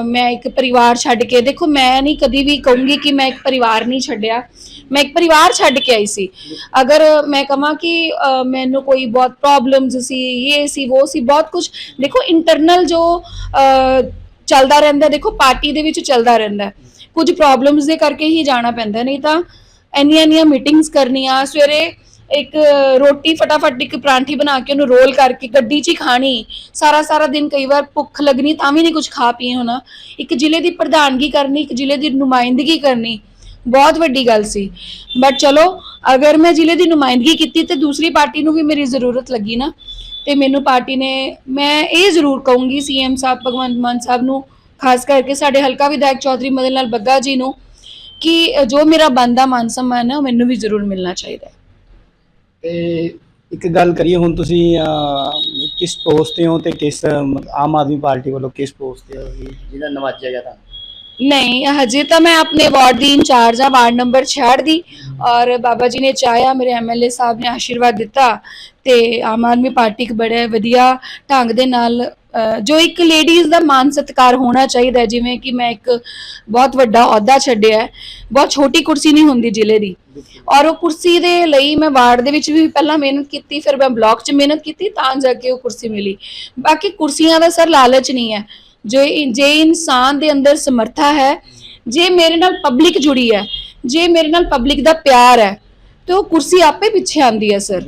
ਮੈਂ ਇੱਕ ਪਰਿਵਾਰ ਛੱਡ ਕੇ, ਦੇਖੋ ਮੈਂ ਨਹੀਂ ਕਦੀ ਵੀ ਕਹੂੰਗੀ ਕਿ ਮੈਂ ਇੱਕ ਪਰਿਵਾਰ ਨਹੀਂ ਛੱਡਿਆ, ਮੈਂ ਇੱਕ ਪਰਿਵਾਰ ਛੱਡ ਕੇ ਆਈ ਸੀ। ਅਗਰ ਮੈਂ ਕਹਾਂ ਕਿ ਮੈਨੂੰ ਕੋਈ ਬਹੁਤ ਪ੍ਰੋਬਲਮਸ ਸੀ ਇਹ ਸੀ ਉਹ ਸੀ, ਬਹੁਤ ਕੁਝ ਦੇਖੋ ਇੰਟਰਨਲ ਜੋ ਚੱਲਦਾ ਰਹਿੰਦਾ, ਦੇਖੋ ਪਾਰਟੀ ਦੇ ਵਿੱਚ ਚੱਲਦਾ ਰਹਿੰਦਾ ਕੁਝ ਪ੍ਰੋਬਲਮਸ ਦੇ ਕਰਕੇ ਹੀ ਜਾਣਾ ਪੈਂਦਾ, ਨਹੀਂ ਤਾਂ ਇੰਨੀਆਂ ਇੰਨੀਆਂ ਮੀਟਿੰਗਸ ਕਰਨੀਆਂ, ਸਵੇਰੇ ਇੱਕ ਰੋਟੀ ਫਟਾਫਟ ਇੱਕ ਪਰਾਂਠੀ ਬਣਾ ਕੇ ਉਹਨੂੰ ਰੋਲ ਕਰਕੇ ਗੱਡੀ 'ਚ ਹੀ ਖਾਣੀ, ਸਾਰਾ ਸਾਰਾ ਦਿਨ ਕਈ ਵਾਰ ਭੁੱਖ ਲੱਗਣੀ ਤਾਂ ਵੀ ਨਹੀਂ ਕੁਝ ਖਾ ਪੀਏ ਹੋਣਾ। ਇੱਕ ਜ਼ਿਲ੍ਹੇ ਦੀ ਪ੍ਰਧਾਨਗੀ ਕਰਨੀ, ਇੱਕ ਜ਼ਿਲ੍ਹੇ ਦੀ ਨੁਮਾਇੰਦਗੀ ਕਰਨੀ, ਬਹੁਤ ਵੱਡੀ ਗੱਲ ਸੀ। ਬਟ ਚਲੋ, ਅਗਰ ਮੈਂ ਜ਼ਿਲ੍ਹੇ ਦੀ ਨੁਮਾਇੰਦਗੀ ਕੀਤੀ ਤੇ ਦੂਸਰੀ ਪਾਰਟੀ ਨੂੰ ਵੀ ਮੇਰੀ ਜ਼ਰੂਰਤ ਲੱਗੀ ਨਾ, ਤੇ ਮੈਨੂੰ ਪਾਰਟੀ ਨੇ, ਮੈਂ ਇਹ ਜ਼ਰੂਰ ਕਹੂੰਗੀ ਸੀਐਮ ਸਾਹਿਬ, ਭਗਵੰਤ ਮਾਨ ਸਾਹਿਬ ਨੂੰ ਖਾਸ ਕਰਕੇ ਸਾਡੇ ਹਲਕਾ ਵਿਧਾਇਕ ਚੌਧਰੀ ਮਦਨ ਲਾਲ ਬੱਗਾ ਜੀ ਨੂੰ ਕਿ ਜੋ ਮੇਰਾ ਬੰਦਾ ਮਾਨ ਸਨਮਾਨ ਹੈ ਉਹ ਮੈਨੂੰ ਵੀ ਜ਼ਰੂਰ ਮਿਲਣਾ ਚਾਹੀਦਾ ਹੈ। ਤੇ ਇੱਕ ਗੱਲ ਕਰੀਏ ਹੁਣ ਤੁਸੀਂ ਅਹ, ਕਿਸ ਪੋਸਟ ਤੇ ਹੋ ਤੇ ਕਿਸ ਆਮ ਆਦਮੀ ਪਾਰਟੀ ਵੱਲੋਂ ਕਿਸ ਪੋਸਟ ਤੇ ਹੋ? ਜੀ, ਜਿਹਦਾ ਨਵਾਜਿਆ ਗਿਆ ਤਾਂ ਨਹੀਂ ਹਜੇ ਤਾਂ ਮੈਂ ਆਪਣੇ ਵਾਰਡ ਦੀ ਇੰਚਾਰਜ ਆ ਵਾਰਡ ਨੰਬਰ 66 ਦੀ ਔਰ ਬਾਬਾ ਜੀ ਨੇ ਚਾਹਿਆ ਮੇਰੇ ਐਮਐਲਏ ਸਾਹਿਬ ਨੇ ਆਸ਼ੀਰਵਾਦ ਦਿੱਤਾ ਤੇ ਆਮ ਆਦਮੀ ਪਾਰਟੀ ਇੱਕ ਬੜੇ ਵਧੀਆ ਢੰਗ ਦੇ ਨਾਲ ਜੋ ਇੱਕ ਲੇਡੀਜ਼ ਦਾ ਮਾਨ ਸਤਿਕਾਰ ਹੋਣਾ ਚਾਹੀਦਾ ਜਿਵੇਂ ਕਿ ਮੈਂ ਇੱਕ ਬਹੁਤ ਵੱਡਾ ਅਹੁਦਾ ਛੱਡਿਆ ਬਹੁਤ ਛੋਟੀ ਕੁਰਸੀ ਨਹੀਂ ਹੁੰਦੀ ਜ਼ਿਲ੍ਹੇ ਦੀ। ਔਰ ਉਹ ਕੁਰਸੀ ਦੇ ਲਈ ਮੈਂ ਵਾਰਡ ਦੇ ਵਿੱਚ ਵੀ ਪਹਿਲਾਂ ਮਿਹਨਤ ਕੀਤੀ, ਫਿਰ ਮੈਂ ਬਲਾਕ 'ਚ ਮਿਹਨਤ ਕੀਤੀ, ਤਾਂ ਜਾ ਕੇ ਉਹ ਕੁਰਸੀ ਮਿਲੀ। ਬਾਕੀ ਕੁਰਸੀਆਂ ਦਾ ਸਰ ਲਾਲਚ ਨਹੀਂ ਹੈ। ਜੋ ਜੇ ਇਨਸਾਨ ਦੇ ਅੰਦਰ ਸਮਰੱਥਾ ਹੈ, ਜੇ ਮੇਰੇ ਨਾਲ ਪਬਲਿਕ ਜੁੜੀ ਹੈ, ਜੇ ਮੇਰੇ ਨਾਲ ਪਬਲਿਕ ਦਾ ਪਿਆਰ ਹੈ ਤੇ ਉਹ ਕੁਰਸੀ ਆਪੇ ਪਿੱਛੇ ਆਂਦੀ ਹੈ ਸਰ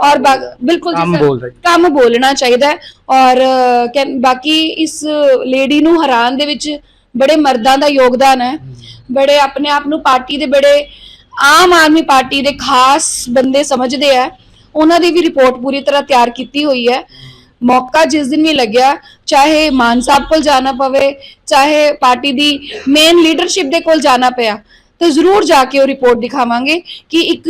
ਔਰ ਬਾ- ਬਿਲਕੁਲ ਜੀ ਕੰਮ ਸਰ, ਜੀ। ਕੰਮ ਬੋਲਣਾ ਚਾਹੀਦਾ ਹੈ। ਔਰ ਅਹ, ਕਹਿੰ- ਬਾਕੀ ਇਸ ਲੇਡੀ ਨੂੰ ਹਰਾਨ ਦੇ ਵਿੱਚ ਬੜੇ ਮਰਦਾਂ ਦਾ ਯੋਗਦਾਨ ਹੈ। ਬੜੇ ਆਪਣੇ ਆਪ ਨੂੰ ਪਾਰਟੀ ਦੇ ਬੜੇ ਆਮ ਆਦਮੀ ਪਾਰਟੀ ਦੇ ਖਾਸ ਬੰਦੇ ਸਮਝਦੇ ਆ। ਉਹਨਾਂ ਦੀ ਵੀ ਰਿਪੋਰਟ ਪੂਰੀ ਤਰ੍ਹਾਂ ਤਿਆਰ ਕੀਤੀ ਹੋਈ ਹੈ। ਮੌਕਾ ਜਿਸ ਦਿਨ ਵੀ ਲੱਗਿਆ ਚਾਹੇ ਮਾਨ ਸਾਹਿਬ ਕੋਲ ਜਾਣਾ ਪਵੇ ਚਾਹੇ ਪਾਰਟੀ ਦੀ ਮੇਨ ਲੀਡਰਸ਼ਿਪ ਦੇ ਕੋਲ ਜਾਣਾ ਪਿਆ ਤਾਂ ਜ਼ਰੂਰ ਜਾ ਕੇ ਉਹ ਰਿਪੋਰਟ ਦਿਖਾਵਾਂਗੇ ਕਿ ਇੱਕ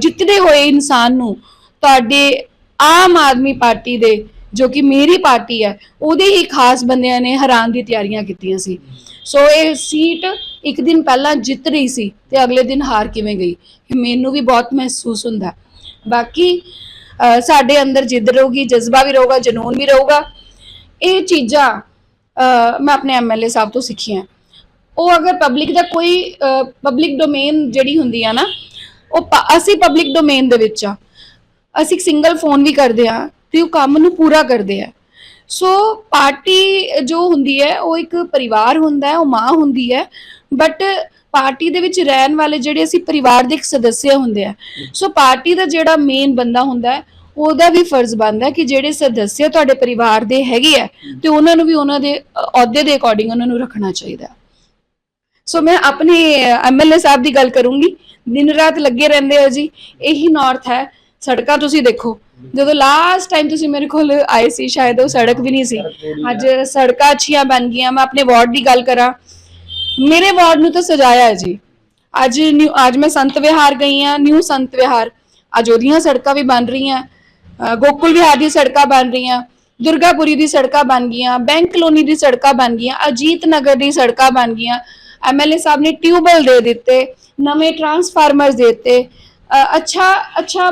ਜਿੱਤਦੇ ਹੋਏ ਇਨਸਾਨ ਨੂੰ ਤੁਹਾਡੇ ਆਮ ਆਦਮੀ ਪਾਰਟੀ ਦੇ ਜੋ ਕਿ ਮੇਰੀ ਪਾਰਟੀ ਹੈ, ਉਹਦੇ ਹੀ ਖਾਸ ਬੰਦਿਆਂ ਨੇ ਹਰਾਨ ਦੀ ਤਿਆਰੀਆਂ ਕੀਤੀਆਂ ਸੀ। ਸੋ ਇਹ ਸੀਟ ਇੱਕ ਦਿਨ ਪਹਿਲਾਂ ਜਿੱਤ ਰਹੀ ਸੀ ਤੇ ਅਗਲੇ ਦਿਨ ਹਾਰ ਕਿਵੇਂ ਗਈ? ਮੈਨੂੰ ਵੀ ਬਹੁਤ ਮਹਿਸੂਸ ਹੁੰਦਾ। ਬਾਕੀ ਸਾਡੇ ਅੰਦਰ ਜਿੱਦ ਰਹੂਗੀ, ਜਜ਼ਬਾ ਵੀ ਰਹੂਗਾ, ਜਨੂਨ ਵੀ ਰਹੂਗਾ। ਇਹ ਚੀਜ਼ਾਂ ਮੈਂ ਆਪਣੇ ਐਮਐਲਏ ਸਾਹਿਬ ਤੋਂ ਸਿੱਖੀਆਂ। ਉਹ ਅਗਰ ਪਬਲਿਕ ਦਾ ਕੋਈ ਪਬਲਿਕ ਡੋਮੇਨ ਜਿਹੜੀ ਹੁੰਦੀ ਆ ਨਾ, ਉਹ ਪ- ਅਸੀਂ ਪਬਲਿਕ ਡੋਮੇਨ ਦੇ ਵਿੱਚ ਆ। ਅਸੀਂ ਸਿੰਗਲ ਫੋਨ ਵੀ ਕਰਦੇ ਆ ਤੇ ਉਹ ਕੰਮ ਨੂੰ ਪੂਰਾ ਕਰਦੇ ਆ। ਸੋ ਪਾਰਟੀ ਜੋ ਹੁੰਦੀ ਹੈ, ਉਹ ਇੱਕ ਪਰਿਵਾਰ ਹੁੰਦਾ ਹੈ, ਉਹ ਮਾਂ ਹੁੰਦੀ ਹੈ। ਬਟ ਪਾਰਟੀ ਦੇ ਵਿੱਚ ਰਹਿਣ ਵਾਲੇ ਜਿਹੜੇ ਅਸੀਂ ਪਰਿਵਾਰ ਦੇ ਇੱਕ ਸਦੱਸਿਆ ਹੁੰਦੇ ਆ। ਸੋ ਪਾਰਟੀ ਦਾ ਜਿਹੜਾ ਮੇਨ ਬੰਦਾ ਹੁੰਦਾ ਹੈ, ਉਹਦਾ ਵੀ ਫਰਜ਼ ਬਣਦਾ ਕਿ ਜਿਹੜੇ ਸਦੱਸਿਆ ਤੁਹਾਡੇ ਪਰਿਵਾਰ ਦੇ ਹੈਗੇ ਆ, ਤੇ ਉਹਨਾਂ ਨੂੰ ਵੀ ਉਹਨਾਂ ਦੇ ਅਹੁਦੇ ਦੇ ਅਕੋਰਡਿੰਗ ਉਹਨਾਂ ਨੂੰ ਰੱਖਣਾ ਚਾਹੀਦਾ ਸੋ ਮੈਂ ਆਪਣੇ ਐਮਐਲਏ ਸਾਹਿਬ ਦੀ ਗੱਲ ਕਰੂੰਗੀ। ਦਿਨ ਰਾਤ ਲੱਗੇ ਰਹਿੰਦੇ ਆ ਜੀ। ਇਹੀ ਨਾਰਥ ਹੈ। ਸੜਕਾਂ ਤੁਸੀਂ ਦੇਖੋ। ਜਦੋਂ ਲਾਸਟ ਟਾਈਮ ਤੁਸੀਂ ਮੇਰੇ ਕੋਲ ਆਏ ਸੀ, ਸ਼ਾਇਦ ਉਹ ਸੜਕ ਵੀ ਨਹੀਂ ਸੀ। ਅੱਜ ਸੜਕਾਂ ਅੱਛੀਆਂ ਬਣ ਗਈਆਂ। ਮੈਂ ਆਪਣੇ ਵਾਰਡ ਦੀ ਗੱਲ ਕਰਾਂ। ਮੇਰੇ ਵਾਰਡ ਨੂੰ ਤਾਂ ਸਜਾਇਆ ਹੈ ਜੀ। ਅੱਜ ਨਿਊ, ਅੱਜ ਮੈਂ ਸੰਤ ਵਿਹਾਰ ਗਈ ਆ ਨਿਊ ਸੰਤ ਵਿਹਾਰ। ਅੱਜ ਉਹਦੀਆਂ ਸੜਕਾਂ ਵੀ ਬਣ ਰਹੀਆਂ। ਗੋਕੁਲ ਵਿਹਾਰ ਦੀ ਸੜਕਾਂ ਬਣ ਰਹੀਆਂ। ਦੁਰਗਾਪੁਰੀ ਦੀ ਸੜਕਾਂ ਬਣ ਗਈਆਂ। ਬੈਂਕ ਕਲੋਨੀ ਦੀ ਸੜਕਾਂ ਬਣ ਗਈਆਂ। ਅਜੀਤ ਨਗਰ ਦੀ ਸੜਕਾਂ ਬਣ ਗਈਆਂ। ਐਮਐਲਏ ਸਾਹਿਬ ਨੇ ਟਿਊਬਲ ਦੇ ਦਿੱਤੇ, ਨਵੇਂ ਟਰਾਂਸਫਾਰਮਰਸ ਦੇ ਦਿੱਤੇ। ਅੱਛਾ ਅੱਛਾ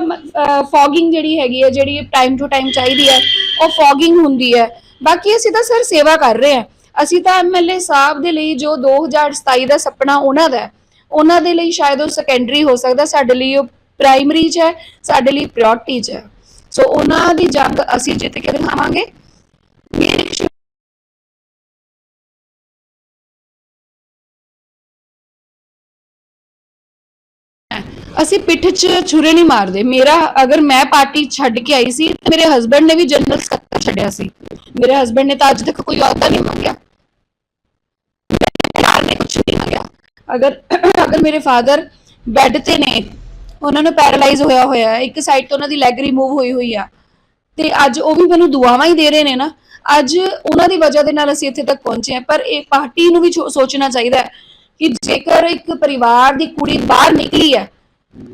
ਫੌਗਿੰਗ ਜਿਹੜੀ ਹੈਗੀ ਹੈ, ਜਿਹੜੀ ਟਾਈਮ ਟੂ ਟਾਈਮ ਚਾਹੀਦੀ ਹੈ, ਉਹ ਫੌਗਿੰਗ ਹੁੰਦੀ ਹੈ। ਬਾਕੀ ਅਸੀਂ ਤਾਂ ਸਰ ਸੇਵਾ ਕਰ ਰਹੇ ਹਾਂ। ਅਸੀਂ ਤਾਂ ਐਮਐਲਏ ਸਾਹਿਬ ਦੇ ਲਈ ਜੋ 2027 ਦਾ ਸੁਪਨਾ ਉਹਨਾਂ ਦਾ ਉਹਨਾਂ ਦੇ ਲਈ ਸ਼ਾਇਦ ਉਹ ਸੈਕੰਡਰੀ ਹੋ ਸਕਦਾ, ਸਾਡੇ ਲਈ ਉਹ ਪ੍ਰਾਇਮਰੀ ਚ ਹੈ, ਸਾਡੇ ਲਈ ਪ੍ਰਾਇੋਰਟੀ ਚ ਹੈ। ਸੋ ਉਹਨਾਂ ਦੀ ਜੰਗ ਅਸੀਂ ਜਿੱਤ ਕੇ ਦਿਖਾਵਾਂਗੇ। ਮੇਰੇ ਅਸੀਂ ਪਿੱਠ 'ਚ ਛੁਰੇ ਨਹੀਂ ਮਾਰਦੇ। ਮੇਰਾ ਅਗਰ ਮੈਂ ਪਾਰਟੀ ਛੱਡ ਕੇ ਆਈ ਸੀ, ਤੇ ਮੇਰੇ ਹਸਬੰਡ ਨੇ ਵੀ ਜਨਰਲ ਸਕੱਤਰ ਛੱਡਿਆ ਸੀ। ਮੇਰੇ ਹਸਬੰਡ ਨੇ ਤਾਂ ਅੱਜ ਤੱਕ ਕੋਈ ਅਹੁਦਾ ਨਹੀਂ ਮੰਗਿਆ। ਯਾਰ ਨੇ ਕੁਝ ਨਹੀਂ ਮੰਗਿਆ। ਅਗਰ ਅਗਰ ਮੇਰੇ ਫਾਦਰ ਬੈੱਡ ਤੇ ਨੇ, ਉਹਨਾਂ ਨੂੰ ਪੈਰਾਲਾਈਜ਼ ਹੋਇਆ ਹੋਇਆ ਇੱਕ ਸਾਈਡ ਤੋਂ ਉਹਨਾਂ ਦੀ ਲੈਗ ਰਿਮੂਵ ਹੋਈ ਹੋਈ ਆ, ਤੇ ਅੱਜ ਉਹ ਵੀ ਮੈਨੂੰ ਦੁਆਵਾਂ ਹੀ ਦੇ ਰਹੇ ਨੇ ਨਾ, ਅੱਜ ਉਹਨਾਂ ਦੀ ਵਜ੍ਹਾ ਦੇ ਨਾਲ ਅਸੀਂ ਇੱਥੇ ਤੱਕ ਪਹੁੰਚੇ ਹਾਂ। ਪਰ ਇਹ ਪਾਰਟੀ ਨੂੰ ਵੀ ਸੋਚਣਾ ਚਾਹੀਦਾ ਹੈ ਕਿ ਜੇਕਰ ਇੱਕ ਪਰਿਵਾਰ ਦੀ ਕੁੜੀ ਬਾਹਰ ਨਿਕਲੀ ਹੈ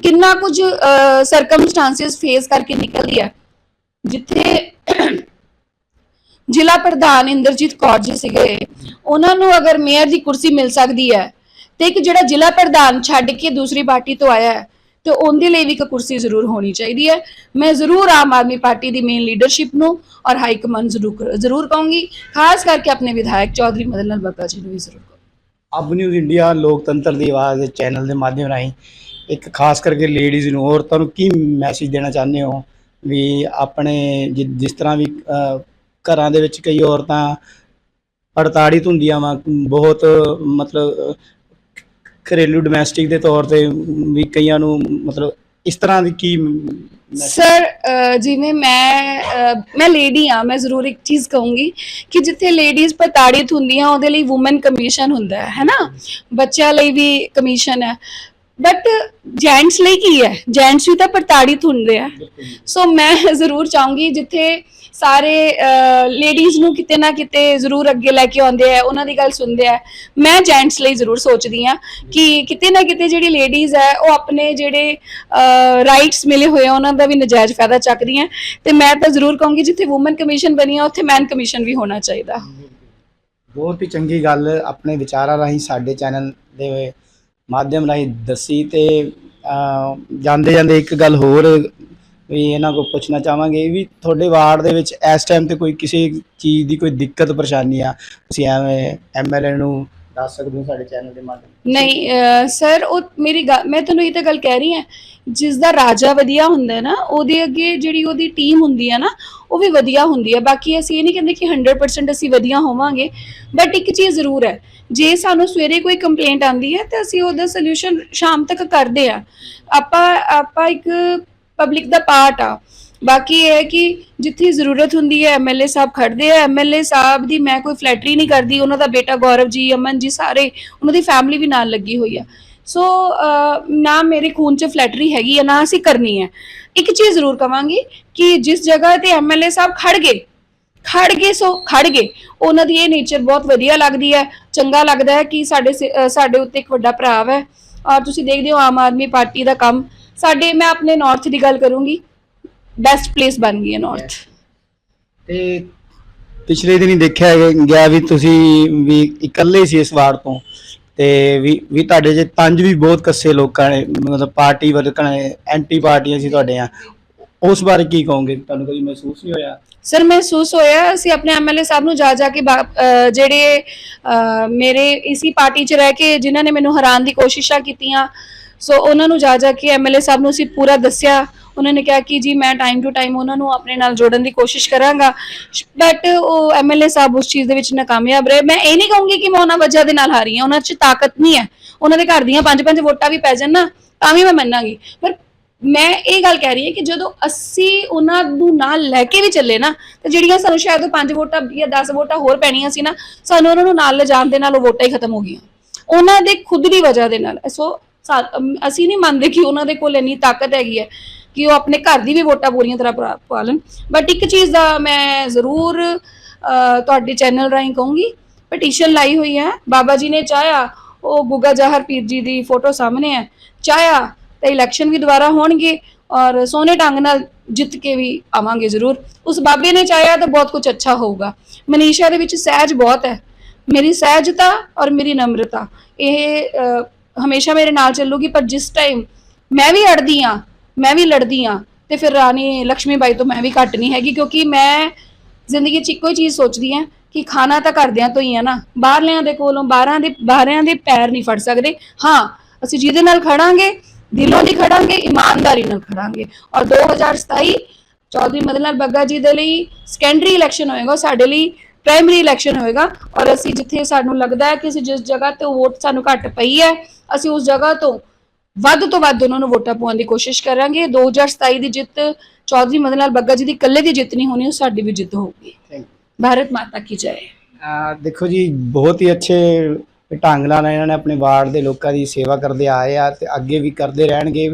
ਕਿੰਨਾ ਕੁਝ ਸਰਕਮਸਟੈਂਸਸ ਫੇਸ ਕਰਕੇ ਨਿਕਲਦੀ ਹੈ। ਜਿੱਥੇ ਜ਼ਿਲ੍ਹਾ ਪ੍ਰਧਾਨ ਇੰਦਰਜੀਤ ਕੌਰ ਜੀ ਸੀਗੇ, ਉਹਨਾਂ ਨੂੰ ਅਗਰ ਮੇਅਰ ਦੀ ਕੁਰਸੀ ਮਿਲ ਸਕਦੀ ਹੈ, ਤੇ ਇੱਕ ਜਿਹੜਾ ਜ਼ਿਲ੍ਹਾ ਪ੍ਰਧਾਨ ਛੱਡ ਕੇ ਦੂਸਰੀ ਪਾਰਟੀ ਤੋਂ ਆਇਆ ਹੈ, ਤੇ ਉਹਦੇ ਲਈ ਵੀ ਇੱਕ ਕੁਰਸੀ ਜ਼ਰੂਰ ਹੋਣੀ ਚਾਹੀਦੀ ਹੈ। ਮੈਂ ਜ਼ਰੂਰ ਆਮ ਆਦਮੀ ਪਾਰਟੀ ਦੀ ਮੇਨ ਲੀਡਰਸ਼ਿਪ ਨੂੰ ਔਰ ਹਾਈ ਕਮਾਂਡ ਜ਼ਰੂਰ ਜ਼ਰੂਰ ਕਹੂੰਗੀ। ਖਾਸ ਕਰਕੇ ਆਪਣੇ ਵਿਧਾਇਕ ਚੌਧਰੀ ਮਦਨ ਲਾਲ ਬੱਗਾ ਜੀ ਨੂੰ ਵੀ ਜ਼ਰੂਰ ਕਹੂੰਗੀ। ਅਬ ਨਿਊਜ਼ ਇੰਡੀਆ ਲੋਕਤੰਤਰ ਦੀ ਆਵਾਜ਼ ਚੈਨਲ ਦੇ ਮਾਧਿਅਮ ਰਾਹੀਂ ਇੱਕ ਖਾਸ ਕਰਕੇ ਲੇਡੀਜ਼ ਨੂੰ ਔਰਤਾਂ ਨੂੰ ਕੀ ਮੈਸੇਜ ਦੇਣਾ ਚਾਹੁੰਦੇ ਹੋ? ਵੀ ਆਪਣੇ ਜਿ- ਜਿਸ ਤਰ੍ਹਾਂ ਵੀ ਅਹ, ਘਰਾਂ ਦੇ ਵਿੱਚ ਕਈ ਔਰਤਾਂ ਅੜਤਾੜਿਤ ਹੁੰਦੀਆਂ ਵਾ ਬਹੁਤ ਮਤਲਬ ਅਹ, ਘਰੇਲੂ ਡੋਮੈਸਟਿਕ ਦੇ ਤੌਰ ਤੇ ਵੀ ਕਈਆਂ ਨੂੰ ਮਤਲਬ ਇਸ ਤਰ੍ਹਾਂ ਦੀ ਕੀ message- ਸਰ ਅਹ, ਜਿਵੇਂ ਮੈਂ ਅਹ, ਮੈਂ ਲੇਡੀ ਆ ਮੈਂ ਜ਼ਰੂਰ ਇੱਕ ਚੀਜ਼ ਕਹੂੰਗੀ ਕਿ ਜਿੱਥੇ ਲੇਡੀਜ਼ ਪ੍ਰਤਾੜਿਤ ਹੁੰਦੀਆਂ ਉਹਦੇ ਲਈ ਔਮਨ ਕਮਿਸ਼ਨ ਹੁੰਦਾ ਹੈ ਹੈਨਾ ਬੱਚਿਆਂ ਲਈ ਵੀ ਕਮਿਸ਼ਨ ਹੈ। ਬਟ ਜੈਂਟਸ ਲਈ ਕੀ ਹੈ? ਜੈਂਟਸ ਵੀ ਤਾਂ ਪ੍ਰਤਾੜਿਤ ਹੁੰਦੇ ਆ। ਸੋ ਮੈਂ ਜ਼ਰੂਰ ਚਾਹੂੰਗੀ ਜਿੱਥੇ ਸਾਰੇ ਲੇਡੀਜ਼ ਨੂੰ ਕਿਤੇ ਨਾ ਕਿਤੇ ਜ਼ਰੂਰ ਅੱਗੇ ਲੈ ਕੇ ਆਉਂਦੇ ਆ ਉਹਨਾਂ ਦੀ ਗੱਲ ਸੁਣਦੇ ਆ। ਮੈਂ ਜੈਂਟਸ ਲਈ ਜ਼ਰੂਰ ਸੋਚਦੀ ਆ ਕਿ ਕਿਤੇ ਨਾ ਕਿਤੇ ਜਿਹੜੀ ਲੇਡੀਜ਼ ਹੈ ਉਹ ਆਪਣੇ ਜਿਹੜੇ ਰਾਈਟਸ ਮਿਲੇ ਹੋਏ ਆ ਉਹਨਾਂ ਦਾ ਵੀ ਨਜਾਇਜ਼ ਫਾਇਦਾ ਚੱਕਦੀਆਂ। ਤੇ ਮੈਂ ਤਾਂ ਜ਼ਰੂਰ ਕਹੂੰਗੀ ਜਿੱਥੇ ਔਮਨ ਕਮਿਸ਼ਨ ਬਣੀ ਆ ਉੱਥੇ ਮੈਨ ਕਮਿਸ਼ਨ ਵੀ ਹੋਣਾ ਚਾਹੀਦਾ। ਬਹੁਤ ਹੀ ਚੰਗੀ ਗੱਲ ਆਪਣੇ ਵਿਚਾਰਾਂ ਰਾਹੀਂ ਸਾਡੇ ਚੈਨਲ ਦੇ ਮਾਧਿਅਮ ਰਾਹੀਂ ਦੱਸੀ ਤੇ ਜਾਂਦੇ ਜਾਂਦੇ ਇੱਕ ਗੱਲ ਹੋਰ ਵੀ ਇਹਨਾਂ ਕੋਲ ਪੁੱਛਣਾ ਚਾਹਾਂਗੇ ਵੀ ਤੁਹਾਡੇ ਵਾਰਡ ਦੇ ਵਿੱਚ ਇਸ ਟਾਈਮ ਤੇ ਕੋਈ ਕਿਸੇ ਚੀਜ਼ ਦੀ ਕੋਈ ਦਿੱਕਤ ਪਰੇਸ਼ਾਨੀ ਆ? ਤੁਸੀਂ ਐਵੇਂ ਐਮਐਲਏ ਨੂੰ ਦੱਸ ਸਕਦੇ ਹੋ ਸਾਡੇ ਚੈਨਲ ਦੇ ਮਾਧਿਅਮ ਨਹੀਂ ਸਰ ਉਹ ਮੇਰੀ ਗੱਲ ਮੈਂ ਤੁਹਾਨੂੰ ਇਹ ਤਾਂ ਗੱਲ ਕਹਿ ਰਹੀ ਹਾਂ, ਜਿਸ ਦਾ ਰਾਜਾ ਵਧੀਆ ਹੁੰਦਾ ਹੈ ਨਾ, ਉਹਦੇ ਅੱਗੇ ਜਿਹੜੀ ਉਹਦੀ ਟੀਮ ਹੁੰਦੀ ਹੈ ਨਾ, ਉਹ ਵੀ ਵਧੀਆ ਹੁੰਦੀ ਹੈ। ਬਾਕੀ ਅਸੀਂ ਇਹ ਨਹੀਂ ਕਹਿੰਦੇ ਕਿ 100% ਅਸੀਂ ਵਧੀਆ ਹੋਵਾਂਗੇ ਬਟ ਇੱਕ ਚੀਜ਼ ਜ਼ਰੂਰ ਹੈ, ਜੇ ਸਾਨੂੰ ਸਵੇਰੇ ਕੋਈ ਕੰਪਲੇਂਟ ਆਂਦੀ ਹੈ, ਤਾਂ ਅਸੀਂ ਉਹਦਾ ਸੋਲੂਸ਼ਨ ਸ਼ਾਮ ਤੱਕ ਕਰਦੇ ਆ ਆਪਾਂ ਆਪਾਂ ਇੱਕ ਪਬਲਿਕ ਦਾ ਪਾਰਟ ਆ ਬਾਕੀ ਇਹ ਹੈ ਕਿ ਜਿੱਥੇ ਜ਼ਰੂਰਤ ਹੁੰਦੀ ਹੈ ਐਮਐਲਏ ਸਾਹਿਬ ਖੜਦੇ ਆ। ਐਮਐਲਏ ਸਾਹਿਬ ਦੀ ਮੈਂ ਕੋਈ ਫਲੈਟਰੀ ਨਹੀਂ ਕਰਦੀ। ਉਹਨਾਂ ਦਾ ਬੇਟਾ ਗੌਰਵ ਜੀ, ਅਮਨ ਜੀ ਸਾਰੇ, ਉਹਨਾਂ ਦੀ ਫੈਮਿਲੀ ਵੀ ਨਾਲ ਲੱਗੀ ਹੋਈ ਆ। ਸੋ ਨਾ ਮੇਰੇ ਖੂਨ 'ਚ ਫਲੈਟਰੀ ਹੈਗੀ ਆ, ਨਾ ਅਸੀਂ ਕਰਨੀ ਹੈ ਇੱਕ ਚੀਜ਼ ਜ਼ਰੂਰ ਕਵਾਂਗੀ ਕਿ ਜਿਸ ਜਗ੍ਹਾ ਤੇ ਐਮਐਲਏ ਸਾਹਿਬ ਖੜ ਗਏ ਖੜ ਗਏ, ਸੋ ਖੜ ਗਏ, ਉਹਨਾਂ ਦੀ ਇਹ ਨੇਚਰ ਬਹੁਤ ਵਧੀਆ ਲੱਗਦੀ ਹੈ। ਚੰਗਾ ਲੱਗਦਾ ਹੈ ਕਿ ਸਾਡੇ ਸੇ- ਸਾਡੇ ਉੱਤੇ ਇੱਕ ਵੱਡਾ ਭਰਾ ਹੈ। ਔਰ ਤੁਸੀਂ ਦੇਖਦੇ ਹੋ ਆਮ ਆਦਮੀ ਪਾਰਟੀ ਦਾ ਕੰਮ। ਸਾਡੇ, ਮੈਂ ਆਪਣੇ ਨਾਰਥ ਦੀ ਗੱਲ ਕਰੂੰਗੀ। ਬੈਸਟ ਪਲੇਸ ਬਣ ਗਈ ਹੈ ਨਾਰਥ ਤੇ ਪਿਛਲੇ ਦਿਨੀ ਦੇਖਿਆ ਗਿਆ- ਵੀ ਤੁਸੀਂ ਵੀ ਇਕੱਲੇ ਸੀ ਇਸ ਵਾਰ ਤੋਂ। ਤੇ ਵੀ ਵੀ ਤੁਹਾਡੇ ਜੇ ਤੰਜ ਵੀ ਬਹੁਤ ਕੱਸੇ ਲੋਕਾਂ ਨੇ ਮਤਲਬ ਪਾਰਟੀ ਵਰਕਣ ਐਂਟੀ ਪਾਰਟੀਆਂ ਸੀ ਤੁਹਾਡੇ ਆ ਉਸ ਬਾਰੇ ਕੀ ਕਹੋਗੇ? ਤੁਹਾਨੂੰ ਕਦੀ ਮਹਿਸੂਸ ਨਹੀਂ ਹੋਇਆ? ਸਰ ਮਹਿਸੂਸ ਹੋਇਆ ਅਸੀਂ ਆਪਣੇ ਐਮਐਲਏ ਸਾਹਿਬ ਨੂੰ ਜਾ ਜਾ ਕੇ ਜਿਹੜੇ ਮੇਰੇ ਇਸੀ ਪਾਰਟੀ 'ਚ ਰਹਿ ਕੇ ਜਿਨ੍ਹਾਂ ਨੇ ਮੈਨੂੰ ਹਰਾਉਣ ਦੀ ਕੋਸ਼ਿਸ਼ਾਂ ਕੀਤੀਆਂ। ਸੋ ਉਹਨਾਂ ਨੂੰ ਜਾ ਜਾ ਕੇ ਐਮਐਲਏ ਸਾਹਿਬ ਨੂੰ ਅਸੀਂ ਪੂਰਾ ਦੱਸਿਆ। ਉਹਨਾਂ ਨੇ ਕਿਹਾ ਕਿ ਜੀ ਮੈਂ ਟਾਈਮ ਟੂ ਟਾਈਮ ਉਹਨਾਂ ਨੂੰ ਆਪਣੇ ਨਾਲ ਜੋੜਨ ਦੀ ਕੋਸ਼ਿਸ਼ ਕਰਾਂਗਾ। ਬਟ ਉਹ ਐਮਐਲਏ ਸਾਹਿਬ ਉਸ ਚੀਜ਼ ਦੇ ਵਿੱਚ ਨਾਕਾਮਯਾਬ ਰਹੇ। ਮੈਂ ਇਹ ਨਹੀਂ ਕਹੂੰਗੀ ਕਿ ਮੈਂ ਉਹਨਾਂ ਵਜ੍ਹਾ ਦੇ ਨਾਲ ਹਾਰੀ ਹਾਂ। ਉਹਨਾਂ 'ਚ ਤਾਕਤ ਨਹੀਂ ਹੈ। ਉਹਨਾਂ ਦੇ ਘਰ ਦੀਆਂ ਪੰਜ ਪੰਜ ਵੋਟਾਂ ਵੀ ਪੈ ਜਾਣ ਨਾ, ਤਾਂ ਵੀ ਮੈਂ ਮੰਨਾਂਗੀ। ਪਰ ਮੈਂ ਇਹ ਗੱਲ ਕਹਿ ਰਹੀ ਹਾਂ ਕਿ ਜਦੋਂ ਅਸੀਂ ਉਹਨਾਂ ਨੂੰ ਨਾਲ ਲੈ ਕੇ ਵੀ ਚੱਲੇ ਨਾ, ਤੇ ਜਿਹੜੀਆਂ ਸਾਨੂੰ ਸ਼ਾਇਦ ਪੰਜ 5 ਵੋਟਾਂ ਜਾਂ 10 ਵੋਟਾਂ ਹੋਰ ਪੈਣੀਆਂ ਸੀ ਨਾ, ਸਾਨੂੰ ਉਹਨਾਂ ਨੂੰ ਨਾਲ ਲਿਜਾਣ ਦੇ ਨਾਲ ਉਹ ਵੋਟਾਂ ਹੀ ਖਤਮ ਹੋ ਗਈਆਂ। ਉਹਨਾਂ ਦੇ ਖੁਦ ਦੀ ਵਜ੍ਹਾ ਦੇ ਨਾਲ। ਸੋ ਅਸੀਂ ਨਹੀਂ ਮੰਨਦੇ ਕਿ ਉਹਨਾਂ ਦੇ ਕੋਲ ਇੰਨੀ ਤਾਕਤ ਹੈਗੀ ਹੈ। ਕਿ ਉਹ ਆਪਣੇ ਘਰ ਦੀ ਵੀ ਵੋਟਾਂ ਪੂਰੀਆਂ ਤਰ੍ਹਾਂ ਪਾ- ਪਾ ਲੈਣ। ਬਟ ਇੱਕ ਚੀਜ਼ ਦਾ ਮੈਂ ਜ਼ਰੂਰ ਤੁਹਾਡੇ ਚੈਨਲ ਰਾਹੀਂ ਕਹੂੰਗੀ ਪਟੀਸ਼ਨ ਲਾਈ ਹੋਈ ਹੈ। ਬਾਬਾ ਜੀ ਨੇ ਚਾਹਿਆ, ਉਹ ਗੁੱਗਾ ਜਾਹਰ ਪੀਰ ਜੀ ਦੀ ਫੋਟੋ ਸਾਹਮਣੇ ਹੈ। ਚਾਹਿਆ ਤਾਂ ਇਲੈਕਸ਼ਨ ਵੀ ਦੁਬਾਰਾ ਹੋਣਗੇ ਔਰ ਸੋਨੇ ਢੰਗ ਨਾਲ ਜਿੱਤ ਕੇ ਵੀ ਆਵਾਂਗੇ ਜ਼ਰੂਰ। ਉਸ ਬਾਬੇ ਨੇ ਚਾਹਿਆ ਤਾਂ ਬਹੁਤ ਕੁਝ ਅੱਛਾ ਹੋਊਗਾ। ਮਨੀਸ਼ਾ ਦੇ ਵਿੱਚ ਸਹਿਜ ਬਹੁਤ ਹੈ। ਮੇਰੀ ਸਹਿਜਤਾ ਔਰ ਮੇਰੀ ਨਮਰਤਾ। ਇਹ ਹਮੇਸ਼ਾ ਮੇਰੇ ਨਾਲ ਚੱਲੂਗੀ, ਪਰ ਜਿਸ ਟਾਈਮ ਮੈਂ ਵੀ ਅੜਦੀ ਆ ਮੈਂ ਵੀ ਲੜਦੀ ਆ ਤੇ ਫਿਰ ਰਾਣੀ ਲక్ష్ਮੀ ਬਾਈ ਤੋਂ ਮੈਂ ਵੀ ਘੱਟ ਨਹੀਂ ਹੈਗੀ ਕਿਉਂਕਿ ਮੈਂ ਜ਼ਿੰਦਗੀ 'ਚ ਇੱਕੋ ਹੀ ਚੀਜ਼ ਸੋਚਦੀ ਆ ਕਿ ਖਾਣਾ ਤਾਂ ਘਰਦਿਆਂ ਤੋਂ ਹੀ ਆ ਨਾ, ਬਾਹਰਲਿਆਂ ਦੇ ਕੋਲੋਂ ਬਾਹਰਾਂ ਦੇ ਬਾਹਰਿਆਂ ਦੇ ਪੈਰ ਨਹੀਂ ਫੜ ਸਕਦੇ। ਹਾਂ, ਅਸੀਂ ਜਿਹਦੇ ਨਾਲ ਖੜਾਂਗੇ, ਦਿਲੋਂ ਦੀ ਖੜਾਂਗੇ, ਇਮਾਨਦਾਰੀ ਨਾਲ ਖੜਾਂਗੇ। ਔਰ 2027 ਚੌਧਰੀ ਮਦਨ ਲਾਲ ਬੱਗਾ ਜੀ ਦੇ ਲਈ ਸੈਕੰਡਰੀ ਇਲੈਕਸ਼ਨ ਹੋਏਗਾ ਸਾਡੇ ਲਈ ਪ੍ਰਾਇਮਰੀ ਇਲੈਕਸ਼ਨ ਹੋਏਗਾ। ਔਰ ਅਸੀਂ ਜਿੱਥੇ ਸਾਨੂੰ ਲੱਗਦਾ ਹੈ ਕਿ ਅਸੀਂ ਜਿਸ ਜਗ੍ਹਾ ਤੇ ਵੋਟ ਸਾਨੂੰ ਘੱਟ ਪਈ ਹੈ, ਅਸੀਂ ਉਸ ਜਗ੍ਹਾ ਤੋਂ ਵੱਧ ਤੋਂ ਵੱਧ ਉਹਨਾਂ ਨੂੰ ਵੋਟਾਂ ਪਾਉਣ ਦੀ ਕੋਸ਼ਿਸ਼ ਕਰਾਂਗੇ। 2027 ਦੀ ਜਿੱਤ ਚੌਧਰੀ ਮਦਨ ਲਾਲ ਬੱਗਾ ਜੀ ਦੀ ਇਕੱਲੇ ਦੀ ਜਿੱਤ ਨਹੀਂ ਹੋਣੀ ਉਹ ਸਾਡੀ ਵੀ ਜਿੱਤ ਹੋਊਗੀ। ਭਾਰਤ ਮਾਤਾ ਕੀ ਜੈ। ਆ ਦੇਖੋ ਜੀ ਬਹੁਤ ਹੀ ਅੱਛੇ ਢੰਗ ਨਾਲ ਇਹਨਾਂ ਨੇ ਆਪਣੇ ਵਾਰਡ ਦੇ ਲੋਕਾਂ ਦੀ ਸੇਵਾ ਕਰਦੇ ਆਏ ਆ ਤੇ ਅੱਗੇ ਵੀ ਕਰਦੇ ਰਹਿਣਗੇ।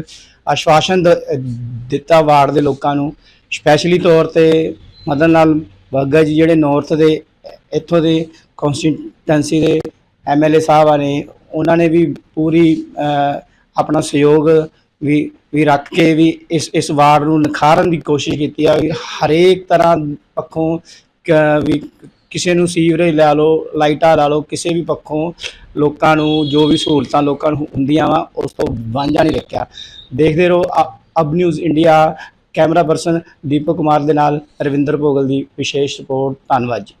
ਆਸ਼ਵਾਸਨ ਦਿੱਤਾ ਵਾਰਡ ਦੇ ਲੋਕਾਂ ਨੂੰ। ਸਪੈਸ਼ਲੀ ਤੌਰ ਤੇ ਮਦਨ ਲਾਲ ਬੱਗਾ ਜੀ ਜਿਹੜੇ ਨਾਰਥ ਦੇ ਇੱਥੋਂ ਦੇ ਕਨਸਟੀਟੈਂਸੀ ਦੇ ਐਮਐਲਏ ਸਾਹਿਬਾਂ ਨੇ ਉਹਨਾਂ ਨੇ ਵੀ ਪੂਰੀ ਆਪਣਾ ਸਹਿਯੋਗ ਵੀ ਵੀ ਰੱਖ ਕੇ ਵੀ ਇਸ ਇਸ ਵਾਰਡ ਨੂੰ ਨਿਖਾਰਨ ਦੀ ਕੋਸ਼ਿਸ਼ ਕੀਤੀ ਆ ਵੀ ਹਰੇਕ ਤਰ੍ਹਾਂ ਪੱਖੋਂ ਵੀ ਕਿਸੇ ਨੂੰ ਸੀਵਰੇਜ ਲੈ ਲਓ, ਲਾਈਟਾਂ ਲਾ ਲਓ, ਕਿਸੇ ਵੀ ਪੱਖੋਂ ਲੋਕਾਂ ਨੂੰ ਜੋ ਵੀ ਸਹੂਲਤਾਂ ਲੋਕਾਂ ਨੂੰ ਹੁੰਦੀਆਂ ਵਾ, ਉਸ ਤੋਂ ਵਾਂਝਾ ਨਹੀਂ ਰੱਖਿਆ। ਦੇਖਦੇ ਰਹੋ, ਅ- ਅਬ news India camera person Deepak Kumar ਦੇ ਨਾਲ ਰਵਿੰਦਰ ਭੋਗਲ ਦੀ ਵਿਸ਼ੇਸ਼ ਰਿਪੋਰਟ। ਧੰਨਵਾਦ ਜੀ।